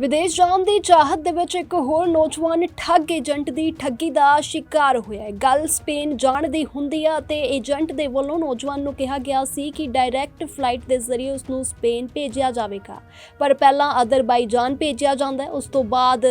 ਵਿਦੇਸ਼ ਜਾਣ ਦੀ ਚਾਹਤ ਦੇ ਵਿੱਚ ਇੱਕ ਹੋਰ ਨੌਜਵਾਨ ਠੱਗ ਏਜੰਟ ਦੀ ਠੱਗੀ ਦਾ ਸ਼ਿਕਾਰ ਹੋਇਆ ਹੈ। ਗੱਲ ਸਪੇਨ ਜਾਣ ਦੀ ਹੁੰਦੀ ਹੈ ਅਤੇ ਏਜੰਟ ਦੇ ਵੱਲੋਂ ਨੌਜਵਾਨ ਨੂੰ ਕਿਹਾ ਗਿਆ ਸੀ ਕਿ ਡਾਇਰੈਕਟ ਫਲਾਈਟ ਦੇ ਜ਼ਰੀਏ ਉਸ ਨੂੰ ਸਪੇਨ ਭੇਜਿਆ ਜਾਵੇਗਾ। ਪਰ ਪਹਿਲਾਂ ਅਜ਼ਰਬਾਈਜਾਨ ਭੇਜਿਆ ਜਾਂਦਾ ਹੈ। ਉਸ ਤੋਂ ਬਾਅਦ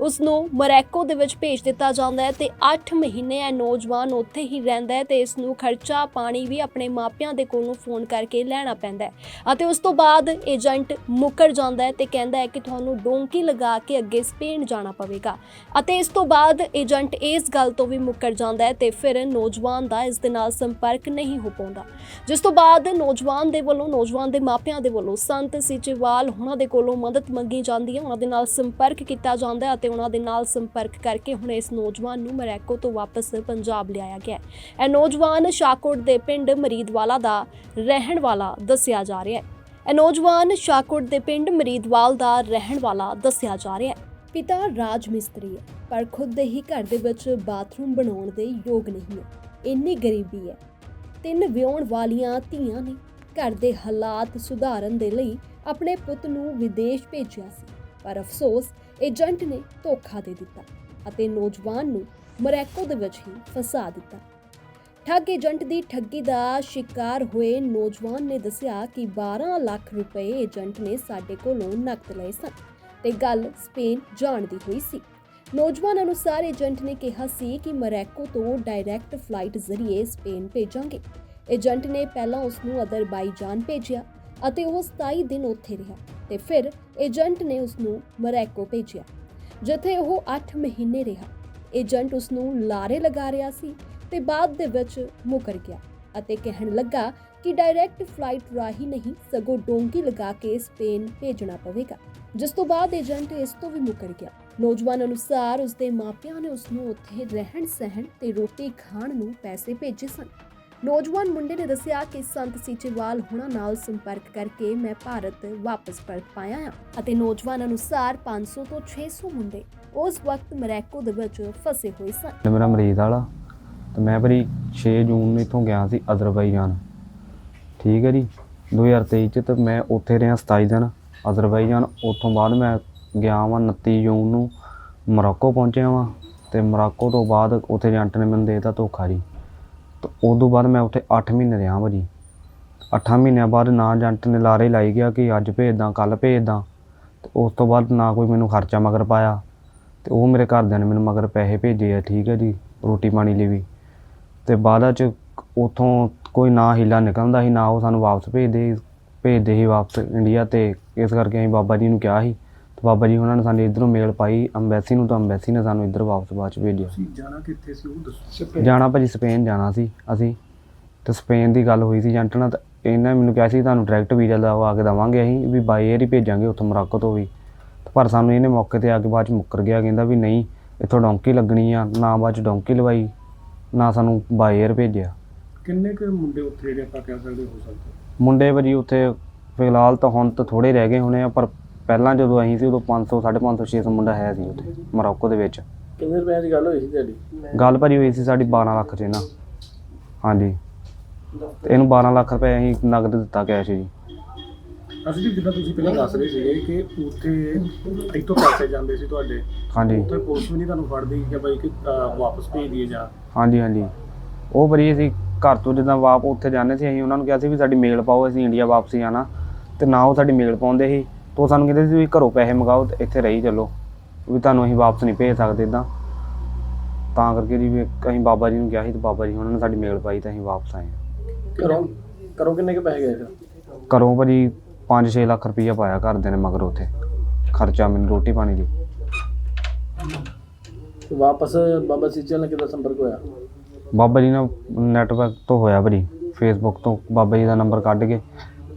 ਉਸ ਨੂੰ ਮੋਰੋਕੋ ਦੇ ਵਿੱਚ ਭੇਜ ਦਿੱਤਾ ਜਾਂਦਾ ਹੈ ਤੇ 8 ਮਹੀਨੇ ਇਹ ਨੌਜਵਾਨ ਉੱਥੇ ਹੀ ਰਹਿੰਦਾ ਹੈ ਤੇ ਇਸ ਨੂੰ ਖਰਚਾ ਪਾਣੀ ਵੀ ਆਪਣੇ ਮਾਪਿਆਂ ਦੇ ਕੋਲੋਂ ਫੋਨ ਕਰਕੇ ਲੈਣਾ ਪੈਂਦਾ ਹੈ। ਅਤੇ ਉਸ ਤੋਂ ਬਾਅਦ ਏਜੰਟ ਮੁੱਕਰ ਜਾਂਦਾ ਹੈ ਤੇ ਕਹਿੰਦਾ ਹੈ ਕਿ ਤੁਹਾਨੂੰ ਡੋਂਕੀ ਲਗਾ ਕੇ ਅੱਗੇ ਸਪੇਨ ਜਾਣਾ ਪਵੇਗਾ। ਅਤੇ ਇਸ ਤੋਂ ਬਾਅਦ ਏਜੰਟ ਇਸ ਗੱਲ ਤੋਂ ਵੀ ਮੁੱਕਰ ਜਾਂਦਾ ਹੈ ਤੇ ਫਿਰ ਨੌਜਵਾਨ ਦਾ ਇਸ ਦੇ ਨਾਲ ਸੰਪਰਕ ਨਹੀਂ ਹੋ ਪਾਉਂਦਾ। ਜਿਸ ਤੋਂ ਬਾਅਦ ਨੌਜਵਾਨ ਦੇ ਵੱਲੋਂ, ਨੌਜਵਾਨ ਦੇ ਮਾਪਿਆਂ ਦੇ ਵੱਲੋਂ ਸੰਤ ਸੀਚੇਵਾਲ ਉਹਨਾਂ ਦੇ ਕੋਲੋਂ ਮਦਦ ਮੰਗੀ ਜਾਂਦੀ ਹੈ। ਉਹਨਾਂ ਦੇ ਨਾਲ ਸੰਪਰਕ ਕੀਤਾ ਜਾਂਦਾ ਹੈ ਅਤੇ ਉਹਨਾਂ ਦੇ ਨਾਲ ਸੰਪਰਕ ਕਰਕੇ ਹੁਣ ਇਸ ਨੌਜਵਾਨ ਨੂੰ ਮਰੈਕੋ ਤੋਂ ਵਾਪਸ ਪੰਜਾਬ ਲਿਆਇਆ ਗਿਆ ਹੈ। ਇਹ ਨੌਜਵਾਨ ਸ਼ਾਕੋਟ ਦੇ ਪਿੰਡ ਮਰੀਦਵਾਲਾ ਦਾ ਰਹਿਣ ਵਾਲਾ ਦੱਸਿਆ ਜਾ ਰਿਹਾ ਹੈ। ਇਹ ਨੌਜਵਾਨ ਸ਼ਾਕੋਟ ਦੇ ਪਿੰਡ ਮਰੀਦਵਾਲ ਦਾ ਰਹਿਣ ਵਾਲਾ ਦੱਸਿਆ ਜਾ ਰਿਹਾ ਹੈ। ਪਿਤਾ ਰਾਜ ਮਿਸਤਰੀ ਹੈ, ਪਰ ਖੁਦ ਦੇ ਹੀ ਘਰ ਦੇ ਵਿੱਚ ਬਾਥਰੂਮ ਬਣਾਉਣ ਦੇ ਯੋਗ ਨਹੀਂ ਹੈ। ਇੰਨੀ ਗਰੀਬੀ ਹੈ। ਤਿੰਨ ਵਿਆਹੁਣ ਵਾਲੀਆਂ ਧੀਆਂ ਨੇ ਘਰ ਦੇ ਹਾਲਾਤ ਸੁਧਾਰਨ ਦੇ ਲਈ ਆਪਣੇ ਪੁੱਤ ਨੂੰ ਵਿਦੇਸ਼ ਭੇਜਿਆ ਸੀ, ਪਰ ਅਫਸੋਸ ਏਜੰਟ ਨੇ ਧੋਖਾ ਦੇ ਦਿੱਤਾ ਅਤੇ ਨੌਜਵਾਨ ਨੂੰ ਮੋਰੈਕੋ ਦੇ ਵਿੱਚ ਹੀ ਫਸਾ ਦਿੱਤਾ। ਠੱਗ ਏਜੰਟ ਦੀ ਠੱਗੀ ਦਾ ਸ਼ਿਕਾਰ ਹੋਏ ਨੌਜਵਾਨ ਨੇ ਦੱਸਿਆ ਕਿ 12 ਲੱਖ ਰੁਪਏ ਏਜੰਟ ਨੇ ਸਾਡੇ ਕੋਲੋਂ ਨਕਦ ਲਏ ਸਨ ਤੇ ਗੱਲ ਸਪੇਨ ਜਾਣ ਦੀ ਹੋਈ ਸੀ। ਨੌਜਵਾਨ ਅਨੁਸਾਰ ਏਜੰਟ ਨੇ ਕਿਹਾ ਸੀ ਕਿ ਮਰੈਕੋ ਤੋਂ ਡਾਇਰੈਕਟ ਫਲਾਈਟ ਜ਼ਰੀਏ ਸਪੇਨ ਭੇਜਾਂਗੇ। ਏਜੰਟ ਨੇ ਪਹਿਲਾਂ ਉਸ ਨੂੰ ਅਜ਼ਰਬਾਈਜਾਨ ਭੇਜਿਆ ਅਤੇ ਉਹ 27 ਦਿਨ ਉੱਥੇ ਰਿਹਾ ਤੇ ਫਿਰ ਏਜੰਟ ਨੇ ਉਸ ਨੂੰ ਮੋਰੋਕੋ ਭੇਜਿਆ, ਜਿੱਥੇ ਉਹ 8 ਮਹੀਨੇ ਰਿਹਾ। ਏਜੰਟ ਉਸ ਨੂੰ ਲਾਰੇ ਲਗਾ ਰਿਹਾ ਸੀ ਤੇ ਬਾਅਦ ਦੇ ਵਿੱਚ ਮੁਕਰ ਗਿਆ ਅਤੇ ਕਹਿਣ ਲੱਗਾ ਕਿ ਡਾਇਰੈਕਟ ਫਲਾਈਟ ਰਾਹੀਂ ਨਹੀਂ, ਸਗੋਂ ਡੋਂਕੀ ਲਗਾ ਕੇ ਸਪੇਨ ਭੇਜਣਾ ਪਵੇਗਾ। ਜਿਸ ਤੋਂ ਬਾਅਦ ਏਜੰਟ ਇਸ ਤੋਂ ਵੀ ਮੁਕਰ ਗਿਆ। ਨੌਜਵਾਨ ਅਨੁਸਾਰ ਉਸਦੇ ਮਾਪਿਆਂ ਨੇ ਉਸ ਨੂੰ ਉੱਥੇ ਰਹਿਣ ਸਹਿਣ ਤੇ ਰੋਟੀ ਖਾਣ ਨੂੰ ਪੈਸੇ ਭੇਜੇ ਸਨ। ਨੌਜਵਾਨ ਮੁੰਡੇ ਨੇ ਦੱਸਿਆ ਕਿ ਸੰਤ ਸੀਚੇਵਾਲ ਹੁਣਾਂ ਨਾਲ ਸੰਪਰਕ ਕਰਕੇ ਮੈਂ ਭਾਰਤ ਵਾਪਸ ਪਰਤ ਪਾਇਆ ਹਾਂ ਅਤੇ ਨੌਜਵਾਨ ਅਨੁਸਾਰ 500 ਤੋਂ 600 ਮੁੰਡੇ ਉਸ ਵਕਤ ਮੋਰੋਕੋ ਦੇ ਵਿੱਚ ਫਸੇ ਹੋਏ ਸਨ। ਮੇਰਾ ਮਰੀਜ਼ ਵਾਲਾ। ਤੇ ਮੈਂ ਭਾਜੀ 6 ਜੂਨ ਨੂੰ ਇੱਥੋਂ ਗਿਆ ਸੀ ਅਜ਼ਰਬਾਈਜਾਨ। ਠੀਕ ਹੈ ਜੀ 2023 ਚ ਤੇ ਮੈਂ ਉੱਥੇ ਰਿਹਾ 27 ਦਿਨ। ਅਜ਼ਰਬਾਈਜਾਨ, ਉੱਥੋਂ ਬਾਅਦ ਮੈਂ ਗਿਆ ਵਾਂ 29 ਜੂਨ ਨੂੰ ਮੋਰੋਕੋ ਪਹੁੰਚਿਆ ਵਾਂ ਤੇ ਮੋਰੋਕੋ ਤੋਂ ਬਾਅਦ ਉੱਥੇ ਏਜੰਟ ਨੇ ਮੈਨੂੰ ਦੇ ਦਿੱਤਾ ਧੋਖਾ ਜੀ। ਤੇ ਉਸ ਤੋਂ ਬਾਅਦ ਮੈਂ ਉੱਥੇ 8 ਮਹੀਨੇ ਰਿਹਾ ਭਾਜੀ 8 ਮਹੀਨਿਆਂ ਬਾਅਦ ਨਾ ਏਜੰਟ ਨੇ ਲਾਰੇ ਲਾਈ ਗਿਆ ਕਿ ਅੱਜ ਭੇਜਦਾ ਕੱਲ ਭੇਜਦਾ। ਤੇ ਉਸ ਤੋਂ ਬਾਅਦ ਨਾ ਕੋਈ ਮੈਨੂੰ ਖਰਚਾ ਮਗਰ ਪਾਇਆ। ਤੇ ਉਹ ਮੇਰੇ ਘਰਦਿਆਂ ਨੇ ਮੈਨੂੰ ਮਗਰ ਪੈਸੇ ਭੇਜੇ ਆ, ਠੀਕ ਹੈ ਜੀ, ਰੋਟੀ ਪਾਣੀ ਲਈ ਵੀ। ਤੇ ਬਾਅਦ ਚ ਉਥੋਂ ਕੋਈ ਨਾ ਹੀਲਾ ਨਿਕਲਦਾ ਸੀ ਨਾ ਉਹ ਸਾਨੂੰ ਵਾਪਸ ਭੇਜਦੇ ਭੇਜਦੇ ਸੀ ਵਾਪਸ ਇੰਡੀਆ ਤੇ ਇਸ ਕਰਕੇ ਅਸੀਂ ਬਾਬਾ ਜੀ ਨੂੰ ਕਿਹਾ ਸੀ ਤੇ ਬਾਬਾ ਜੀ ਉਹਨਾਂ ਨੇ ਸਾਨੂੰ ਇਧਰੋਂ ਮੇਲ ਪਾਈ ਅੰਬੈਸੀ ਨੂੰ ਤਾਂ ਅੰਬੈਸੀ ਨੇ ਸਾਨੂੰ ਇੱਧਰ ਵਾਪਸ ਬਾਅਦ ਚ ਭੇਜਿਆ। ਤੁਸੀਂ ਜਾਣਾ ਕਿੱਥੇ ਸੀ ਉਹ ਦੱਸੋ। ਜਾਣਾ ਭਾਜੀ ਸਪੇਨ ਜਾਣਾ ਸੀ ਅਸੀਂ ਤੇ ਸਪੇਨ ਦੀ ਗੱਲ ਹੋਈ ਸੀ ਏਜੰਟ ਨਾਲ ਤਾਂ ਇਹਨਾਂ ਮੈਨੂੰ ਕਿਹਾ ਸੀ ਤੁਹਾਨੂੰ ਡਾਇਰੈਕਟ ਵੀਜ਼ਾ ਲਵਾ ਕੇ ਦੇਵਾਂਗੇ ਅਸੀਂ ਵੀ ਬਾਈ 에ਅਰ ਹੀ ਭੇਜਾਂਗੇ ਉੱਥੋਂ ਮੋਰੋਕੋ ਤੋਂ ਵੀ। ਪਰ ਸਾਨੂੰ ਇਹਨੇ ਮੌਕੇ ਤੇ ਆ ਕੇ ਬਾਅਦ ਚ ਮੁੱਕਰ ਗਿਆ ਕਹਿੰਦਾ ਵੀ ਨਹੀਂ ਇੱਥੋਂ ਡੌਂਕੀ ਲੱਗਣੀ ਆ ਨਾ ਬਾਅਦ ਚ ਡੌਂਕੀ ਲਵਾਈ। ਨਾ ਸਾਨੂੰ ਬਾਈ 에ਅਰ ਭੇਜਿਆ। ਕਿੰਨੇ ਕੁ ਮੁੰਡੇ ਉੱਥੇ ਜਿਹੜੇ ਆਪਾਂ ਕਹਿ ਸਕਦੇ ਹੋ ਸਕਦੇ ਮੁੰਡੇ ਭਾਜੀ ਉੱਥੇ ਫਿਲਹਾਲ ਤਾਂ ਹੁਣ ਤਾਂ ਥੋੜੇ ਰਹਿ ਗਏ ਹੋਣੇ ਆ ਪਰ ਪਹਿਲਾਂ ਜਦੋਂ ਅਸੀਂ ਸੀ ਉਦੋਂ 500 550 600 ਮੁੰਡਾ ਹੈ ਸੀ ਉੱਥੇ ਮੋਰੋਕੋ ਦੇ ਵਿੱਚ। ਕਿੰਨੇ ਰੁਪਏ ਦੀ ਗੱਲ ਹੋਈ ਸੀ ਤੁਹਾਡੀ? ਗੱਲ ਭਾਜੀ ਹੋਈ ਸੀ ਸਾਡੀ 12 ਲੱਖ ਚ ਨਾ ਹਾਂਜੀ। ਤੇ ਇਹਨੂੰ 12 ਲੱਖ ਰੁਪਏ ਅਸੀਂ ਨਗਦ ਦਿੱਤਾ ਕੈਸ਼ ਜੀ। ਅਸੀਂ ਵੀ ਜਿੱਦਾਂ ਤੁਸੀਂ ਪਹਿਲਾਂ ਦੱਸ ਰਹੇ ਸੀਗੇ ਕਿ ਉੱਥੇ ਇੱਥੋਂ ਪੈਸੇ ਜਾਂਦੇ ਸੀ ਤੁਹਾਡੇ। ਹਾਂਜੀ। ਉੱਥੇ ਪੁਲਿਸ ਵੀ ਨਹੀਂ ਤੁਹਾਨੂੰ ਫੜਦੀ ਕਿ ਬਾਈ ਕਿ ਅਹ, ਵਾਪਸ ਭੇਜ ਦਈਏ ਜਾਂ ਹਾਂਜੀ ਹਾਂਜੀ। ਉਹ ਭਾਜੀ ਅਸੀਂ ਘਰ ਤੋਂ ਜਿੱਦਾਂ ਵਾਪ ਉੱਥੇ ਜਾਂਦੇ ਸੀ ਅਸੀਂ ਉਹਨਾਂ ਨੂੰ ਕਿਹਾ ਸੀ ਵੀ ਸਾਡੀ ਮੇਲ ਪਾਓ ਅਸੀਂ ਇੰਡੀਆ ਵਾਪਸੀ ਆਣਾ ਤੇ ਨਾ ਉਹ ਸਾਡੀ ਮੇਲ ਪਾਉਂਦੇ ਸੀ। ਤੇ ਸਾਨੂੰ ਕਹਿੰਦੇ ਸੀ ਵੀ ਘਰੋਂ ਪੈਸੇ ਮੰਗਾਓ ਤੇ ਇੱਥੇ ਰਹੀ ਚੱਲੋ। ਵੀ ਤੁਹਾਨੂੰ ਅਸੀਂ ਵਾਪਸ ਨਹੀਂ ਭੇਜ ਸਕਦੇ ਇਦਾਂ। ਤਾਂ ਕਰਕੇ ਜੀ ਵੀ ਅਸੀਂ ਬਾਬਾ ਜੀ ਨੂੰ ਕਿਹਾ ਸੀ ਤੇ ਬਾਬਾ ਜੀ ਉਹਨਾਂ ਨੇ ਸਾਡੀ ਮੇਲ ਪਾਈ ਤੇ ਅਸੀਂ ਵਾਪਸ ਆਏ ਕਰੋ ਕਰੋ ਕਿੰਨੇ ਕੁ ਪੈਸੇ ਗਏ ਫਿਰ? ਘਰੋਂ ਭਾਜੀ 5-6 ਲੱਖ ਰੁਪਈਆ ਪਾਇਆ ਘਰਦਿਆਂ ਨੇ ਮਗਰ ਉੱਥੇ। ਖਰਚਾ ਮੈਨੂੰ ਰੋਟੀ ਪਾਣੀ ਦੀ। ਵਾਪਸ ਬਾਬਾ ਸੀਚਲ ਨਾਲ ਕਿਦਾਂ ਸੰਪਰਕ ਹੋਇਆ? ਬਾਬਾ ਜੀ ਨਾਲ ਨੈਟਵਰਕ ਤੋਂ ਹੋਇਆ ਭਾਜੀ ਫੇਸਬੁੱਕ ਤੋਂ ਬਾਬਾ ਜੀ ਦਾ ਨੰਬਰ ਕੱਢ ਕੇ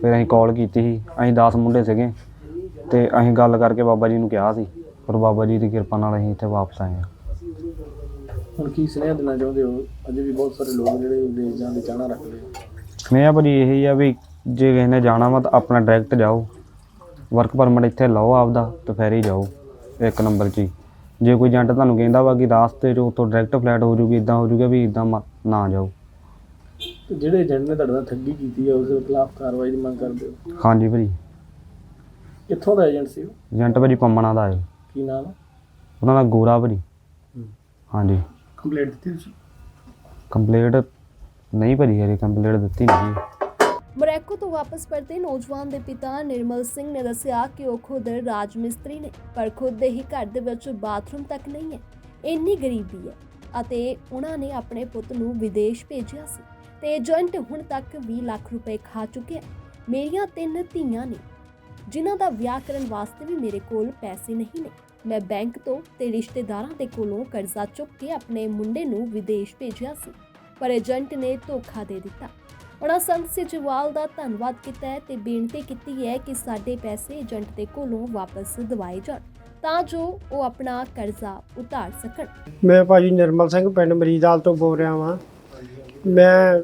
ਫਿਰ ਅਸੀਂ ਕਾਲ ਕੀਤੀ ਸੀ ਅਸੀਂ 10 ਮੁੰਡੇ ਸੀਗੇ ਤੇ ਅਸੀਂ ਗੱਲ ਕਰਕੇ ਬਾਬਾ ਜੀ ਨੂੰ ਕਿਹਾ ਸੀ ਪਰ ਬਾਬਾ ਜੀ ਦੀ ਕਿਰਪਾ ਨਾਲ ਅਸੀਂ ਇੱਥੇ ਵਾਪਸ ਆਏ ਹਾਂ। ਹੁਣ ਕੀ ਸੁਨੇਹਾ ਦੇਣਾ ਚਾਹੁੰਦੇ ਹੋ? ਅਜੇ ਵੀ ਬਹੁਤ ਸਾਰੇ ਲੋਕ ਜਿਹੜੇ ਵਿਦੇਸ਼ ਜਾਣ ਦੀ ਚਾਹਨਾ ਰੱਖਦੇ ਆ। ਮੈਂ ਭਾਜੀ ਇਹੀ ਆ ਵੀ ਜੇ ਕਿਸੇ ਨੇ ਜਾਣਾ ਵਾ ਤਾਂ ਆਪਣਾ ਡਾਇਰੈਕਟ ਜਾਓ ਵਰਕ ਪਰਮਿਟ ਇੱਥੇ ਲਓ ਆਪਦਾ ਤੇ ਫਿਰ ਹੀ ਜਾਓ ਇੱਕ ਨੰਬਰ 'ਚ ਹੀ। ਜੇ ਕੋਈ ਏਜੰਟ ਤੁਹਾਨੂੰ ਕਹਿੰਦਾ ਵਾ ਕਿ ਰਾਸਤੇ 'ਚ ਉੱਥੋਂ ਡਾਇਰੈਕਟ ਫਲਾਈਟ ਹੋ ਜੂਗੀ ਇਦਾਂ ਹੋ ਜੂਗਾ ਵੀ ਇਦਾਂ ਨਾ ਜਾਓ। ਤੇ ਜਿਹੜੇ ਏਜੰਟ ਨੇ ਤੁਹਾਡੇ ਨਾਲ ਠੱਗੀ ਕੀਤੀ ਹੈ ਉਸ ਦੇ ਖਿਲਾਫ ਕਾਰਵਾਈ ਦੀ ਮੰਗ ਕਰਦੇ ਹੋ? ਹਾਂਜੀ ਭਾਜੀ। ਕਿੱਥੋਂ ਦਾ ਏਜੰਟ ਸੀ ਉਹ? ਏਜੰਟ ਭਾਜੀ ਪੰਮਣਾ ਦਾ ਹੈ। ਕੀ ਨਾਮ ਉਹਨਾਂ ਦਾ ਗੋਰਾ ਭਾਜੀ। ਹਾਂਜੀ। ਕੰਪਲੀਟ ਦਿੱਤੀ ਤੁਸੀਂ? ਕੰਪਲੀਟ ਨਹੀਂ ਭਾਜੀ ਹਰੇ ਕੰਪਲੀਟ ਦਿੱਤੀ ਨਹੀਂ। ਮੋਰੈਕੋ ਤੋਂ ਵਾਪਸ ਪਰਤੇ ਨੌਜਵਾਨ ਦੇ ਪਿਤਾ ਨਿਰਮਲ ਸਿੰਘ ਨੇ ਦੱਸਿਆ ਕਿ ਉਹ ਖੁਦ ਰਾਜ ਮਿਸਤਰੀ ਨੇ, ਪਰ ਖੁਦ ਦੇ ਹੀ ਘਰ ਦੇ ਵਿੱਚ ਬਾਥਰੂਮ ਤੱਕ ਨਹੀਂ ਹੈ। ਇੰਨੀ ਗਰੀਬੀ ਹੈ ਅਤੇ ਉਹਨਾਂ ਨੇ ਆਪਣੇ ਪੁੱਤ ਨੂੰ ਵਿਦੇਸ਼ ਭੇਜਿਆ ਸੀ ਤੇ ਏਜੰਟ ਹੁਣ ਤੱਕ 20 ਲੱਖ ਰੁਪਏ ਖਾ ਚੁੱਕਿਆ ਮੇਰੀਆਂ ਤਿੰਨ ਧੀਆਂ ਨੇ, ਜਿਨ੍ਹਾਂ ਦਾ ਵਿਆਹ ਕਰਨ ਵਾਸਤੇ ਵੀ ਮੇਰੇ ਕੋਲ ਪੈਸੇ ਨਹੀਂ ਨੇ। ਮੈਂ ਬੈਂਕ ਤੋਂ ਤੇ ਰਿਸ਼ਤੇਦਾਰਾਂ ਦੇ ਕੋਲੋਂ ਕਰਜ਼ਾ ਚੁੱਕ ਕੇ ਆਪਣੇ ਮੁੰਡੇ ਨੂੰ ਵਿਦੇਸ਼ ਭੇਜਿਆ ਸੀ, ਪਰ ਏਜੰਟ ਨੇ ਧੋਖਾ ਦੇ ਦਿੱਤਾ। ਉਹਨਾਂ ਸੰਤ ਸਿਜਵਾਲ ਦਾ ਧੰਨਵਾਦ ਕੀਤਾ ਹੈ ਤੇ ਬੇਨਤੀ ਕੀਤੀ ਹੈ ਕਿ ਸਾਡੇ ਪੈਸੇ ਏਜੰਟ ਦੇ ਕੋਲੋਂ ਵਾਪਸ ਦਿਵਾਏ ਜਾਣ ਤਾਂ ਜੋ ਉਹ ਆਪਣਾ ਕਰਜ਼ਾ ਉਤਾਰ ਸਕਣ। ਮੈਂ ਭਾਜੀ ਨਿਰਮਲ ਸਿੰਘ, ਪਿੰਡ ਮਰੀਦਾਲ ਤੋਂ ਬੋਲ ਰਿਹਾ ਵਾਂ। ਮੈਂ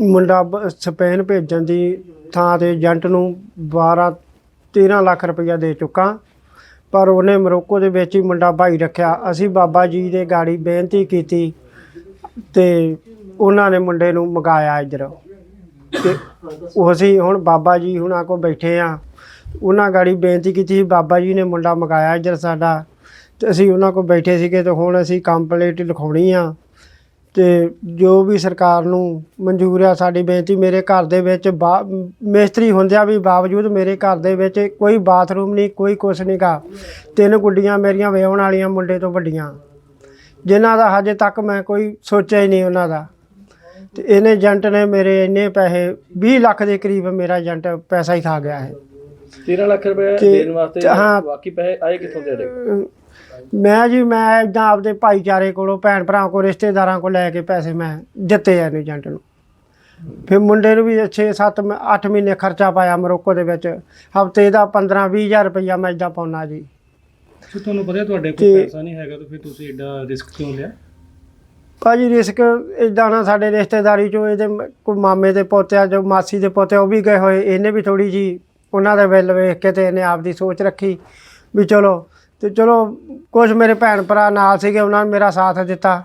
ਮੁੰਡਾ ਬ- ਸਪੇਨ ਭੇਜਣ ਦੀ ਥਾਂ ਤੇ ਏਜੰਟ ਨੂੰ 12 13 ਲੱਖ ਰੁਪਇਆ ਦੇ ਚੁੱਕਾ। ਪਰ ਉਹਨੇ ਮਰੋਕੋ ਦੇ ਵਿੱਚ ਹੀ ਮੁੰਡਾ ਭਾਈ ਰੱਖਿਆ। ਅਸੀਂ ਬਾਬਾ ਜੀ ਦੇ ਗਾੜੀ ਬੇਨਤੀ ਕੀਤੀ ਤੇ ਉਹਨਾਂ ਨੇ ਮੁੰਡੇ ਨੂੰ ਮੰਗਾਇਆ ਇੱਧਰ। ਤੇ ਉਹ ਅਸੀਂ ਹੁਣ ਬਾਬਾ ਜੀ ਹੁਣਾਂ ਕੋ ਬੈਠੇ ਆ। ਉਹਨਾਂ ਗਾੜੀ ਬੇਨਤੀ ਕੀਤੀ ਸੀ, ਬਾਬਾ ਜੀ ਨੇ ਮੁੰਡਾ ਮੰਗਾਇਆ ਇੱਧਰ ਸਾਡਾ। ਤੇ ਅਸੀਂ ਉਹਨਾਂ ਕੋਲ ਬੈਠੇ ਸੀਗੇ ਤੇ ਹੁਣ ਅਸੀਂ ਕੰਪਲੀਟ ਲਿਖਾਉਣੀ ਆ। ਤੇ ਜੋ ਵੀ ਸਰਕਾਰ ਨੂੰ ਮਨਜ਼ੂਰ ਆ, ਸਾਡੀ ਬੇਨਤੀ ਮੇਰੇ ਘਰ ਦੇ ਵਿੱਚ ਬਾ- ਮਿਸਤਰੀ ਹੁੰਦਿਆਂ ਵੀ ਬਾਵਜੂਦ ਮੇਰੇ ਘਰ ਦੇ ਵਿੱਚ ਕੋਈ ਬਾਥਰੂਮ ਨਹੀਂ, ਕੋਈ ਕੁਛ ਨਹੀਂਗਾ ਤਿੰਨ ਗੁੱਡੀਆਂ ਮੇਰੀਆਂ ਵਿਆਹਣ ਵਾਲੀਆਂ ਮੁੰਡੇ ਤੋਂ ਵੱਡੀਆਂ। ਜਿਨ੍ਹਾਂ ਦਾ ਹਜੇ ਤੱਕ ਮੈਂ ਕੋਈ ਸੋਚਿਆ ਹੀ ਨਹੀਂ ਉਹਨਾਂ ਦਾ। ਤੇ ਇਹਨੇ ਏਜੰਟ ਨੇ ਮੇਰੇ ਇੰਨੇ ਪੈਸੇ 20 ਲੱਖ ਦੇ ਕਰੀਬ ਮੇਰਾ ਏਜੰਟ ਪੈਸਾ ਹੀ ਖਾ ਗਿਆ ਹੈ 13 ਲੱਖ ਰੁਪਏ ਤੇ- ਦੇਣ ਵਾਸਤੇ ਹਾਂ। ਬਾਕੀ ਪੈਸੇ ਆਏ ਕਿੱਥੋਂ ਦੇ ਰਹੇ ਮੈਂ ਜੀ ਮੈਂ ਇਦਾਂ ਆਪਦੇ ਭਾਈਚਾਰੇ ਕੋਲੋਂ ਭੈਣ ਭਰਾ ਕੋਲ ਰਿਸ਼ਤੇਦਾਰਾਂ ਕੋਲ ਲੈ ਕੇ ਪੈਸੇ ਮੈਂ ਦਿੱਤੇ ਆ ਏਜੰਟ ਨੂੰ। ਫਿਰ ਮੁੰਡੇ ਨੂੰ ਵੀ 6 7 8 ਮਹੀਨੇ ਖਰਚਾ ਪਾਇਆ ਮਰੋਕੋ ਦੇ ਵਿੱਚ। ਹਫ਼ਤੇ ਦਾ 15 20000 ਰੁਪਈਆ ਮੈਂ ਇਦਾਂ ਪਾਉਣਾ ਜੀ। ਜੇ ਤੁਹਾਨੂੰ ਪਤਾ ਤੁਹਾਡੇ ਕੋਲ ਤੇ- ਪੈਸਾ ਨਹੀਂ ਹੈਗਾ ਤਾਂ ਫਿਰ ਤੁਸੀਂ ਐਡਾ ਰਿਸਕ ਕਿਉਂ ਲਿਆ? ਭਾਜੀ ਰਿਸਕ ਇਦਾਂ ਨਾ ਸਾਡੇ ਰਿਸ਼ਤੇਦਾਰੀ ਚੋਂ ਇਹਦੇ ਮ- ਕੋਈ ਮਾਮੇ ਦੇ ਪੋਤਿਆਂ ਜੋ ਮਾਸੀ ਦੇ ਪੋਤੇ ਉਹ ਵੀ ਗਏ ਹੋਏ। ਇਹਨੇ ਵੀ ਥੋੜੀ ਜੀ ਉਹਨਾਂ ਦੇ ਬਿੱਲ ਵੇਖ ਕੇ ਤੇ ਇਹਨੇ ਆਪਦੀ ਸੋਚ ਰੱਖੀ ਵੀ ਚਲੋ, ਤੇ ਚਲੋ ਕੁਝ ਮੇਰੇ ਭੈਣ ਭਰਾ ਨਾਲ ਸੀਗੇ, ਉਹਨਾਂ ਨੇ ਮੇਰਾ ਸਾਥ ਦਿੱਤਾ।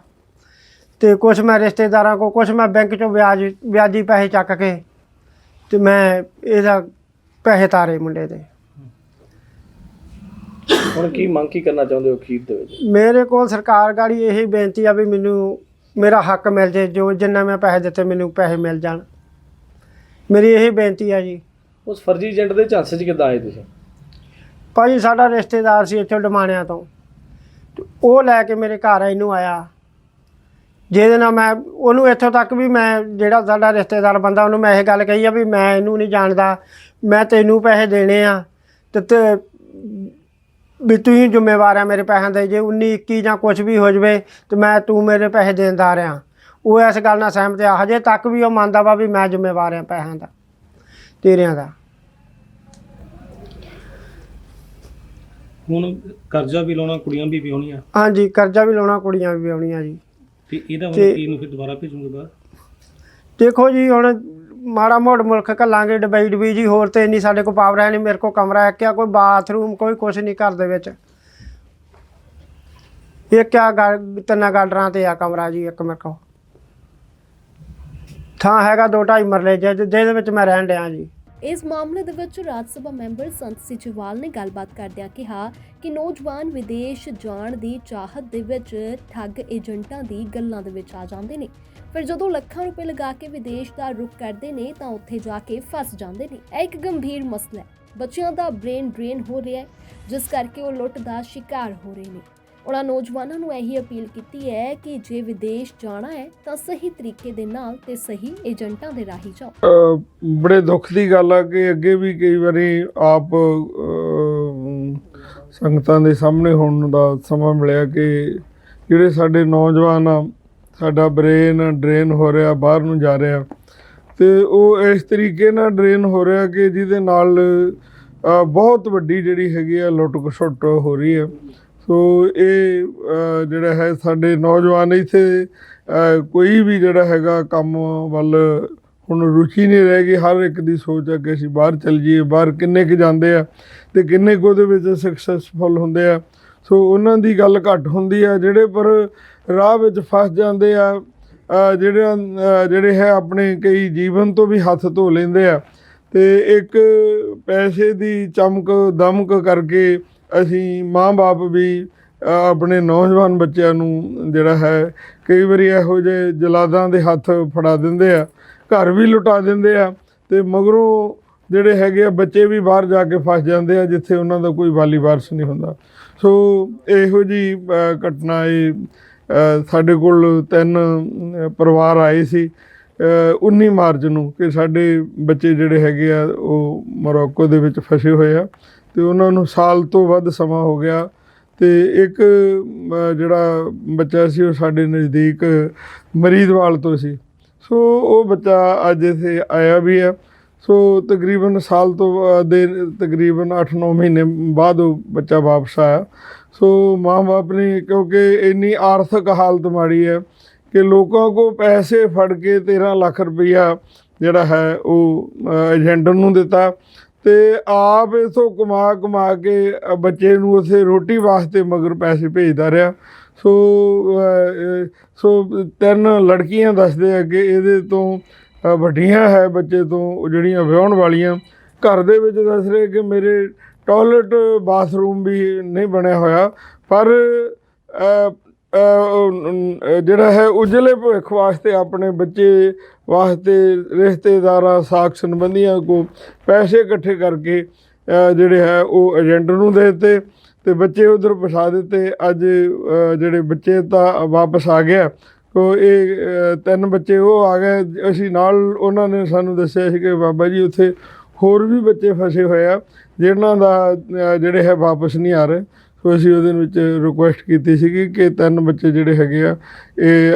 ਤੇ ਕੁਝ ਮੈਂ ਰਿਸ਼ਤੇਦਾਰਾਂ ਕੋ ਕੁਝ ਮੈਂ ਬੈਂਕ ਚੋਂ ਵਿਆਜ, ਵਿਆਜੀ ਪੈਸੇ ਚੱਕ ਕੇ ਤੇ ਮੈਂ ਇਹਦਾ ਪੈਸੇ ਤਾਰੇ ਮੁੰਡੇ ਦੇ। ਹੁਣ ਕੀ ਮੰਗ ਕੀ ਕਰਨਾ ਚਾਹੁੰਦੇ ਹੋ ਅਖੀਰ ਦੇ ਵਿੱਚ? ਮੇਰੇ ਕੋਲ ਸਰਕਾਰ ਗਾੜੀ ਇਹੀ ਬੇਨਤੀ ਆ ਵੀ ਮੈਨੂੰ ਮੇਰਾ ਹੱਕ ਮਿਲ ਜੇ ਜੋ ਜਿੰਨਾ ਮੈਂ ਪੈਸੇ ਦਿੱਤੇ ਮੈਨੂੰ ਪੈਸੇ ਮਿਲ ਜਾਣ। ਮੇਰੀ ਇਹੀ ਬੇਨਤੀ ਆ ਜੀ। ਉਸ ਫਰਜ਼ੀ ਏਜੰਟ ਦੇ ਝਾਂਸੇ 'ਚ ਕਿੱਦਾਂ ਆਏ ਤੁਸੀਂ? ਭਾਜੀ ਸਾਡਾ ਰਿਸ਼ਤੇਦਾਰ ਸੀ ਇੱਥੋਂ ਡਮਾਣਿਆਂ ਤੋਂ। ਤੇ ਉਹ ਲੈ ਕੇ ਮੇਰੇ ਘਰ ਇਹਨੂੰ ਆਇਆ। ਜਿਹਦੇ ਨਾਲ ਮੈਂ ਉਹਨੂੰ ਇੱਥੋਂ ਤੱਕ ਵੀ ਮੈਂ ਜਿਹੜਾ ਸਾਡਾ ਰਿਸ਼ਤੇਦਾਰ ਬੰਦਾ ਉਹਨੂੰ ਮੈਂ ਇਹ ਗੱਲ ਕਹੀ ਆ ਵੀ ਮੈਂ ਇਹਨੂੰ ਨਹੀਂ ਜਾਣਦਾ ਮੈਂ ਤੈਨੂੰ ਪੈਸੇ ਦੇਣੇ ਆ। ਤੇ ਤੇ ਵੀ ਤੂੰ ਹੀ ਜ਼ਿੰਮੇਵਾਰ ਆ ਮੇਰੇ ਪੈਸਿਆਂ ਦੇ ਜੇ 19 21 ਜਾਂ ਕੁਝ ਵੀ ਹੋ ਜਵੇ ਤੇ ਮੈਂ ਤੂੰ ਮੇਰੇ ਪੈਸੇ ਦੇਣਦਾਰ ਆ। ਉਹ ਇਸ ਗੱਲ ਨਾਲ ਸਹਿਮਤ ਆ। ਹਜੇ ਤੱਕ ਵੀ ਉਹ ਮੰਨਦਾ ਵਾ ਵੀ ਮੈਂ ਜ਼ਿੰਮੇਵਾਰ ਆ ਪੈਸਿਆਂ ਦਾ ਤੇਰਿਆਂ ਦਾ। ਹੁਣ ਕਰਜ਼ਾ ਵੀ ਲਾਉਣਾ ਕੁੜੀਆਂ ਵੀ ਵਿਆਹੁਣੀਆਂ? ਹਾਂਜੀ ਕਰਜ਼ਾ ਵੀ ਲਾਉਣਾ ਕੁੜੀਆਂ ਵੀ ਵਿਆਹੁਣੀਆਂ ਜੀ। ਤੇ ਇਹਦਾ ਤੇ- ਵਕੀਲ ਨੂੰ ਫਿਰ ਦੁਬਾਰਾ ਭੇਜੂਗੇ ਬਾਹਰ? ਦੇਖੋ ਜੀ ਹੁਣ ਮਾੜਾ ਮੋੜ ਮੁਲਕ ਘੱਲਾਂਗੇ, ਡਬਈ ਡਬਈ ਜੀ, ਹੋਰ ਤੇ ਇੰਨੀ ਸਾਡੇ ਕੋਲ ਪਾਵਰ ਹੈ ਨਹੀਂ, ਮੇਰੇ ਕੋਲ ਕਮਰਾ ਹੈ ਕਿਆ, ਕੋਈ ਬਾਥਰੂਮ ਕੋਈ ਕੁਛ ਨਹੀਂ ਘਰ ਦੇ ਵਿੱਚ। ਇਹ ਕਿਆ ਗਾ- ਤਿੰਨਾਂ ਗਾਡਰਾਂ ਤੇ ਆ ਕਮਰਾ ਜੀ, ਇੱਕ ਮੇਰੇ ਕੋਲ। ਥਾਂ ਹੈਗਾ ਦੋ ਢਾਈ ਮਰਲੇ ਜਿਹਦੇ ਵਿੱਚ ਮੈਂ ਰਹਿਣ ਡਿਆ ਜੀ। ਇਸ ਮਾਮਲੇ ਦੇ ਵਿੱਚ ਰਾਜ ਸਭਾ ਮੈਂਬਰ ਸੰਤ ਸਿਚਵਾਲ ਨੇ ਗੱਲਬਾਤ ਕਰਦਿਆਂ ਕਿਹਾ ਕਿ ਨੌਜਵਾਨ ਵਿਦੇਸ਼ ਜਾਣ ਦੀ ਚਾਹਤ ਦੇ ਵਿੱਚ ਠੱਗ ਏਜੰਟਾਂ ਦੀ ਗੱਲਾਂ ਦੇ ਵਿੱਚ ਆ ਜਾਂਦੇ ਨੇ। ਫਿਰ ਜਦੋਂ ਲੱਖਾਂ ਰੁਪਏ ਲਗਾ ਕੇ ਵਿਦੇਸ਼ ਦਾ ਰੁਖ ਕਰਦੇ ਨੇ, ਤਾਂ ਉੱਥੇ ਜਾ ਕੇ ਫਸ ਜਾਂਦੇ ਨੇ। ਇਹ ਇੱਕ ਗੰਭੀਰ ਮਸਲਾ ਹੈ। ਬੱਚਿਆਂ ਦਾ ਬ੍ਰੇਨ ਡਰੇਨ ਹੋ ਰਿਹਾ ਹੈ, ਜਿਸ ਕਰਕੇ ਉਹ ਲੁੱਟ ਦਾ ਸ਼ਿਕਾਰ ਹੋ ਰਹੇ ਨੇ। ਉਹਨਾਂ ਨੌਜਵਾਨਾਂ ਨੂੰ ਇਹੀ ਅਪੀਲ ਕੀਤੀ ਹੈ ਕਿ ਜੇ ਵਿਦੇਸ਼ ਜਾਣਾ ਹੈ ਤਾਂ ਸਹੀ ਤਰੀਕੇ ਦੇ ਨਾਲ ਤੇ ਸਹੀ ਏਜੰਟਾਂ ਦੇ ਰਾਹੀਂ ਜਾਓ। ਬੜੇ ਦੁੱਖ ਦੀ ਗੱਲ ਆ ਕਿ ਅੱਗੇ ਵੀ ਕਈ ਵਾਰੀ ਆਪ ਸੰਗਤਾਂ ਦੇ ਸਾਹਮਣੇ ਹੋਣ ਦਾ ਸਮਾਂ ਮਿਲਿਆ ਕਿ ਜਿਹੜੇ ਸਾਡੇ ਨੌਜਵਾਨ ਆ, ਸਾਡਾ ਬ੍ਰੇਨ ਡਰੇਨ ਹੋ ਰਿਹਾ, ਬਾਹਰ ਨੂੰ ਜਾ ਰਿਹਾ। ਤੇ ਉਹ ਇਸ ਤਰੀਕੇ ਨਾਲ ਡਰੇਨ ਹੋ ਰਿਹਾ ਕਿ ਜਿਹਦੇ ਨਾਲ ਬਹੁਤ ਵੱਡੀ ਜਿਹੜੀ ਹੈਗੀ ਆ ਲੁੱਟ ਖਸੁੱਟ ਹੋ ਰਹੀ ਹੈ। ਸੋ ਇਹ ਜਿਹੜਾ ਹੈ ਸਾਡੇ ਨੌਜਵਾਨ ਇੱਥੇ ਕੋਈ ਵੀ ਜਿਹੜਾ ਹੈਗਾ ਕੰਮ ਵੱਲ ਹੁਣ ਰੁਚੀ ਨਹੀਂ ਰਹਿ ਗਈ। ਹਰ ਇੱਕ ਦੀ ਸੋਚ ਹੈ ਕਿ ਅਸੀਂ ਬਾਹਰ ਚੱਲ ਜਾਈਏ, ਬਾਹਰ ਕਿੰਨੇ ਕੁ ਜਾਂਦੇ ਆ ਤੇ ਕਿੰਨੇ ਕੁ ਉਹਦੇ ਵਿੱਚ ਸਕਸੈਸਫੁਲ ਹੁੰਦੇ ਆ। ਸੋ ਉਹਨਾਂ ਦੀ ਗੱਲ ਘੱਟ ਹੁੰਦੀ ਆ, ਜਿਹੜੇ ਪਰ ਰਾਹ ਵਿੱਚ ਫਸ ਜਾਂਦੇ ਆ ਜਿਹੜੇ ਜਿਹੜੇ ਹੈ ਆਪਣੇ ਕਈ ਜੀਵਨ ਤੋਂ ਵੀ ਹੱਥ ਧੋ ਲੈਂਦੇ ਆ ਤੇ ਇੱਕ ਪੈਸੇ ਦੀ ਚਮਕ, ਦਮਕ ਕਰਕੇ ਅਸੀਂ ਮਾਂ-ਬਾਪ ਵੀ ਆਪਣੇ ਨੌਜਵਾਨ ਬੱਚਿਆਂ ਨੂੰ ਜਿਹੜਾ ਹੈ ਕਈ ਵਾਰੀ ਇਹੋ ਜਿਹੇ ਜਲਾਦਾਂ ਦੇ ਹੱਥ ਫੜਾ ਦਿੰਦੇ ਆ ਘਰ ਵੀ ਲੁਟਾ ਦਿੰਦੇ ਆ ਤੇ ਮਗਰੋਂ ਜਿਹੜੇ ਹੈਗੇ ਆ ਬੱਚੇ ਵੀ ਬਾਹਰ ਜਾ ਕੇ ਫਸ ਜਾਂਦੇ ਆ ਜਿੱਥੇ ਉਹਨਾਂ ਦਾ ਕੋਈ ਵਾਲੀ ਵਾਰਸ ਨਹੀਂ ਹੁੰਦਾ। ਸੋ ਇਹੋ ਜੀ ਘਟਨਾ ਇਹ ਸਾਡੇ ਕੋਲ ਤਿੰਨ ਪਰਿਵਾਰ ਆਏ ਸੀ। ਅ, 19 ਮਾਰਚ ਨੂੰ ਕਿ ਸਾਡੇ ਬੱਚੇ ਜਿਹੜੇ ਹੈਗੇ ਆ ਉਹ ਮੋਰੋਕੋ ਦੇ ਵਿੱਚ ਫਸੇ ਹੋਏ ਆ। ਤੇ ਉਹਨਾਂ ਨੂੰ ਸਾਲ ਤੋਂ ਵੱਧ ਸਮਾਂ ਹੋ ਗਿਆ ਤੇ ਇੱਕ ਜਿਹੜਾ ਬੱਚਾ ਸੀ ਉਹ ਸਾਡੇ ਨਜ਼ਦੀਕ ਮਰੀਦਵਾਲ ਤੋਂ ਸੀ। ਸੋ ਉਹ ਬੱਚਾ ਅੱਜ ਇੱਥੇ ਆਇਆ ਵੀ ਹੈ। ਸੋ ਤਕਰੀਬਨ ਸਾਲ ਤੋਂ ਦੇ ਤਕਰੀਬਨ 8-9 ਮਹੀਨੇ ਬਾਅਦ ਉਹ ਬੱਚਾ ਵਾਪਸ ਆਇਆ। ਸੋ ਮਾਂ-ਬਾਪ ਨੇ ਕਿਉਂਕਿ ਇੰਨੀ ਆਰਥਿਕ ਹਾਲਤ ਮਾੜੀ ਹੈ ਕਿ ਲੋਕਾਂ ਕੋ ਪੈਸੇ ਫੜ ਕੇ 13 ਲੱਖ ਰੁਪਈਆ ਜਿਹੜਾ ਹੈ ਉਹ ਅ, ਏਜੰਟ ਨੂੰ ਦਿੱਤਾ। ਤੇ ਆਪ ਇਥੋਂ ਕਮਾ ਕਮਾ ਕੇ ਬੱਚੇ ਨੂੰ ਉਸੇ ਰੋਟੀ ਵਾਸਤੇ ਮਗਰ ਪੈਸੇ ਭੇਜਦਾ ਰਿਹਾ। ਸੋ ਸੋ ਤਿੰਨ ਲੜਕੀਆਂ ਦੱਸਦੇ ਆ ਕਿ ਇਹਦੇ ਤੋਂ ਵੱਡੀਆਂ ਹੈ ਬੱਚੇ ਤੋਂ ਜਿਹੜੀਆਂ ਵਿਆਹਣ ਵਾਲੀਆਂ। ਘਰ ਦੇ ਵਿੱਚ ਦੱਸ ਰਹੇ ਕਿ ਮੇਰੇ ਟਾਇਲਟ ਬਾਥਰੂਮ ਵੀ ਨਹੀਂ ਬਣਿਆ ਹੋਇਆ, ਪਰ ਜਿਹੜਾ ਹੈ ਉਜਲੇ ਭਵਿੱਖ ਵਾਸਤੇ ਆਪਣੇ ਬੱਚੇ ਵਾਸਤੇ ਰਿਸ਼ਤੇਦਾਰਾਂ, ਸਾਖ ਸੰਬੰਧੀਆਂ ਕੋ ਪੈਸੇ ਇਕੱਠੇ ਕਰਕੇ ਜਿਹੜੇ ਹੈ ਉਹ ਏਜੰਟ ਨੂੰ ਦੇ ਦਿੱਤੇ ਤੇ ਬੱਚੇ ਉਧਰ ਪਛਾ ਦਿੱਤੇ। ਅੱਜ ਜਿਹੜੇ ਬੱਚੇ ਤਾਂ ਵਾਪਸ ਆ ਗਿਆ, ਕੋ ਇਹ ਤਿੰਨ ਬੱਚੇ ਉਹ ਆ ਗਏ। ਅਸੀਂ ਨਾਲ ਉਹਨਾਂ ਨੇ ਸਾਨੂੰ ਦੱਸਿਆ ਸੀ ਕਿ ਬਾਬਾ ਜੀ ਉੱਥੇ ਹੋਰ ਵੀ ਬੱਚੇ ਫਸੇ ਹੋਏ ਆ ਜਿਹਨਾਂ ਦਾ ਜਿਹੜੇ ਹੈ ਵਾਪਸ ਨਹੀਂ ਆ ਰਹੇ। ਸੋ ਅਸੀਂ ਉਹਦੇ ਵਿੱਚ ਰਿਕੁਐਸਟ ਕੀਤੀ ਸੀਗੀ ਕਿ ਤਿੰਨ ਬੱਚੇ ਜਿਹੜੇ ਹੈਗੇ ਆ, ਇਹ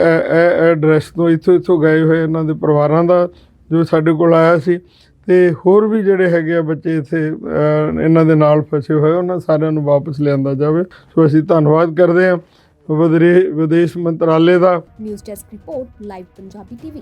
ਐਡਰੈਸ ਤੋਂ ਇੱਥੋਂ ਇੱਥੋਂ ਗਏ ਹੋਏ ਇਹਨਾਂ ਦੇ ਪਰਿਵਾਰਾਂ ਦਾ, ਜੋ ਸਾਡੇ ਕੋਲ ਆਇਆ ਸੀ। ਤੇ ਹੋਰ ਵੀ ਜਿਹੜੇ ਹੈਗੇ ਆ ਬੱਚੇ ਇੱਥੇ ਇਹਨਾਂ ਦੇ ਨਾਲ ਫਸੇ ਹੋਏ ਉਹਨਾਂ ਸਾਰਿਆਂ ਨੂੰ ਵਾਪਸ ਲਿਆਂਦਾ ਜਾਵੇ। ਸੋ ਅਸੀਂ ਧੰਨਵਾਦ ਕਰਦੇ ਹਾਂ ਵਿਦਰੇ- ਵਿਦੇਸ਼ ਮੰਤਰਾਲੇ ਦਾ। News desk report, live Punjabi TV.